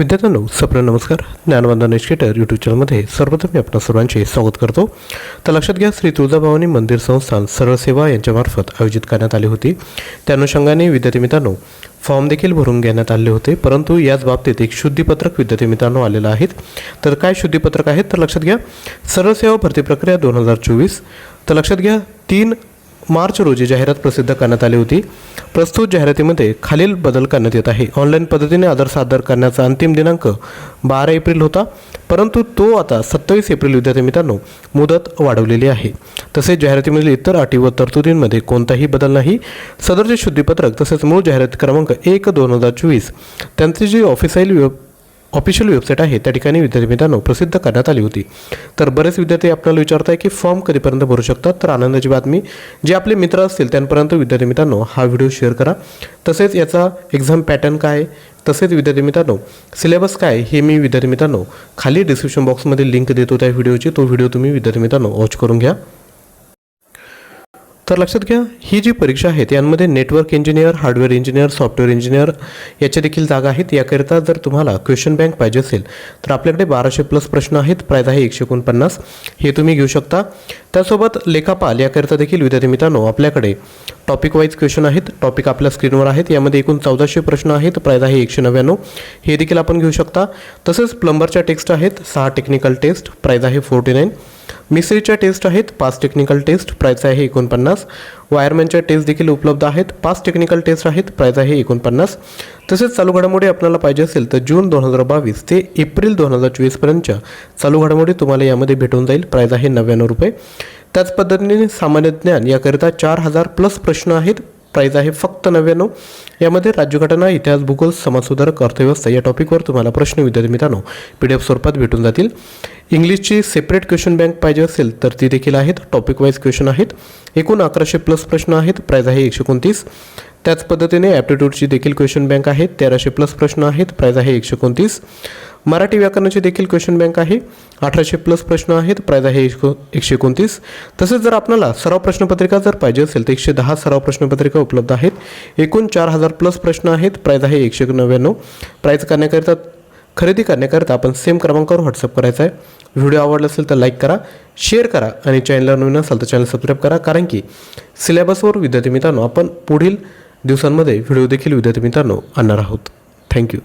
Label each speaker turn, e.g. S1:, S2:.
S1: विद्यार्थ्यांनो सप्र नमस्कार. ज्ञानवंदन educator YouTube चॅनलमध्ये सर्वप्रथम मी आपणा सर्वांचे स्वागत करतो. तर लक्षात घ्या श्री तुळजाभवानी मंदिर संस्थान सरळ सेवा यांच्यामार्फत आयोजित करण्यात आली होती. त्या अनुषंगाने विद्यार्थी मित्रांनो फॉर्म देखील भरून घेण्यात आले होते परंतु याच बाबतीत एक शुद्धीपत्रक विद्यार्थी मित्रांनो आलेलं आहेत. तर काय शुद्धीपत्रक आहेत तर लक्षात घ्या. सरळ सेवा भरती प्रक्रिया दोन हजार चोवीस. तर लक्षात घ्या तीन मार्च रोजी जाहिरात प्रसिद्ध करण्यात आली होती. प्रस्तुत जाहिरातीमध्ये खालील बदल करण्यात येत आहे. ऑनलाईन पद्धतीने आधार सादर करण्याचा अंतिम दिनांक बारा एप्रिल होता परंतु तो आता सत्तावीस एप्रिल विद्यार्थी मित्रांनो मुदत वाढवलेली आहे. तसेच जाहिरातीमधील इतर अटी व तरतुदींमध्ये कोणताही बदल नाही. सदरचे शुद्धीपत्रक तसेच मूळ जाहिरात क्रमांक एक दोन हजार चोवीस त्यांचे जे ऑफिसाईल ऑफिशियल वेबसाईट आहे. त्या ठिकाणी विद्यार्थी मित्रांनो प्रसिद्ध करण्यात आली होती. तर बरेच विद्यार्थी आपल्याला विचारत आहे की फॉर्म कधीपर्यंत भरू शकतात? तर आनंदाची बातमी जे आपले मित्र असतील त्यांपर्यंत विद्यार्थी मित्रांनो हा व्हिडिओ शेअर करा. तसेच याचा एक्झाम पॅटर्न काय तसेच विद्यार्थी मित्रांनो सिलेबस काय हे मी विद्यार्थी मित्रांनो खाली डिस्क्रिप्शन बॉक्समध्ये लिंक देतो त्या व्हिडिओची तो व्हिडिओ तुम्ही विद्यार्थी मित्रांनो वॉच करून घ्या. तर लक्षात घ्या ही जी परीक्षा आहेत यांमध्ये network engineer hardware engineer software engineer याच्या देखील जागा आहेत. याकरिता जर तुम्हाला क्वेश्चन बँक पाहिजे असेल तर आपल्याकडे बाराशे प्लस प्रश्न आहेत. प्राईज आहे एकशे एकोणपन्नास. हे तुम्ही घेऊ शकता. त्यासोबत लेखापाल याकरिता देखील विद्यार्थी मित्रांनो आपल्याकडे टॉपिक वाईज क्वेश्चन आहेत. टॉपिक आपल्या स्क्रीनवर आहेत. यामध्ये एकूण चौदाशे प्रश्न आहेत. प्राईज आहे एकशे नव्याण्णव. हे देखील आपण घेऊ शकता. तसेच प्लंबरच्या टेस्ट आहेत. सहा टेक्निकल टेस्ट प्राईज आहे फोर्टी नाईन मिस्त्रीच्या टेस्ट आहेत. पाच टेक्निकल टेस्ट प्राईज आहे एकोणपन्नास. वायरमॅनच्या टेस्ट देखील उपलब्ध आहेत. पाच टेक्निकल टेस्ट आहेत. प्राईस आहे एकोणपन्नास. तसेच चालू घडामोडी आपल्याला पाहिजे असेल तर जून दोन हजार बावीस ते एप्रिल दोन हजार चोवीसपर्यंतच्या चालू घडामोडी तुम्हाला यामध्ये भेटून जाईल. प्राईस आहे नव्याण्णव रुपये. त्याच पद्धतीने सामान्य ज्ञान याकरिता चार हजार प्लस प्रश्न आहेत. प्राईज आहे फक्त नव्याण्णव. यामध्ये राज्यघटना इतिहास भूगोल समाजसुधारक अर्थव्यवस्था या टॉपिकवर तुम्हाला प्रश्न विद्यार्थी मित्रांनो पी डी एफ स्वरूपात भेटून जातील. इंग्लिशची सेपरेट क्वेश्चन बँक पाहिजे असेल तर ती देखील आहेत. टॉपिक वाईज क्वेश्चन आहेत. एकूण अकराशे प्लस प्रश्न आहेत. प्राईज आहे एकशे एकोणतीस. त्याच पद्धतीने ॲप्टिट्यूडची देखील क्वेश्चन बँक आहे. तेराशे प्लस प्रश्न आहेत. प्राईज आहे एकशे एकोणतीस. मराठी व्याकरणाची देखील क्वेश्चन बँक आहे. अठराशे प्लस प्रश्न आहेत. प्राईज आहे एकशे एकशे एकोणतीस. तसेच जर आपल्याला सराव प्रश्नपत्रिका जर पाहिजे असेल तर एकशे दहा सराव प्रश्नपत्रिका उपलब्ध आहेत. एकूण चार हजार प्लस प्रश्न आहेत. प्राईज आहे एकशे नव्याण्णव. प्राईज करण्याकरिता खरेदी करण्याकरिता आपण सेम क्रमांकावर व्हॉट्सअप करायचा आहे. व्हिडिओ आवडला असेल तर लाईक करा शेअर करा आणि चॅनलला नवीन असाल तर चॅनल सबस्क्राईब करा. कारण की सिलेबसवर विद्यार्थी मित्रांनो आपण पुढील दिवसांमध्ये व्हिडिओ देखील विद्यार्थी मित्रांनो आणणार आहोत. थँक्यू